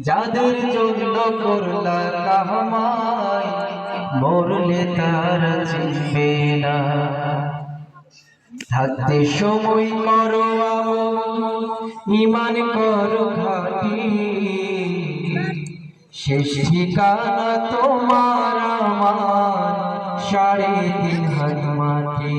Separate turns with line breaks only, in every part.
যাদের জন্য করলা কামাই মরলে তার চিনবে না থাকতে সময় করো ইমান করো ঘাটি শেষ ঠিকানা তোমার আমার সাড়ে তিন হাত মাটি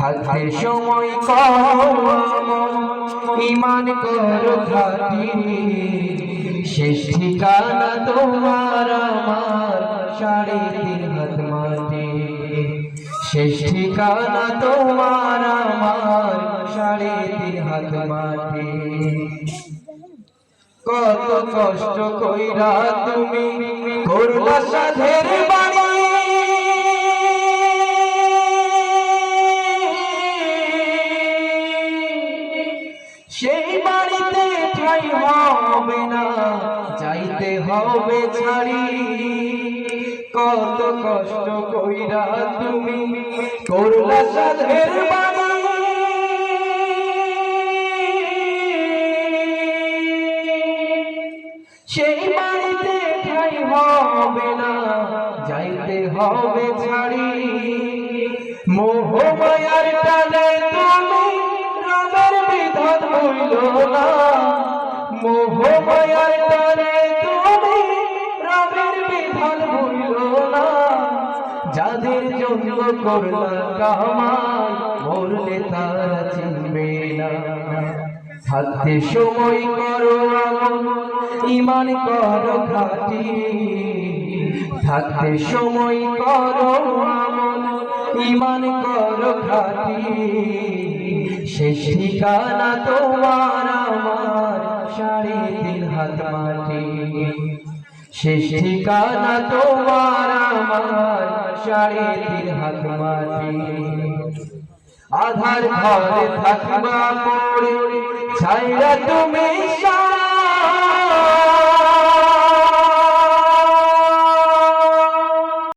থাকতে সময় ইমান করো শেষ ঠিকানা তোমার আমার, সাড়ে তিন হাত মাটি। শেষ ঠিকানা তোমার আমার, সাড়ে তিন হাত মাটি। কত কষ্ট কইরা তুমি করলা সাধের বাড়ি সেই বাড়িতে ঠাই হবে না, যাইতে হবে ছাড়ি। কত কষ্ট কইরা তুমি করলা সাধের সেই বাড়িতে ঠাই হবে না, যাইতে হবে ছাড়ি। মোহ মায়ার টানে হইল না। মোহ মায়ার টানে তুমি রামের বিধান হইল না। যাদের জন্য করলা কামাই, মরলে তারা চিনবে না। থাকতে সময় করো ইমান করো খাটি থাকতে সময় করো ইমান করো খাটি শেষ ঠিকানা তোমার আমার সাড়ে তিন হাত মাটি। শেষ ঠিকানা তোমার আমার সাড়ে তিন হাত মাটি। আধার ঘরে থাকবা পড়ে ছাইরা তুমি সা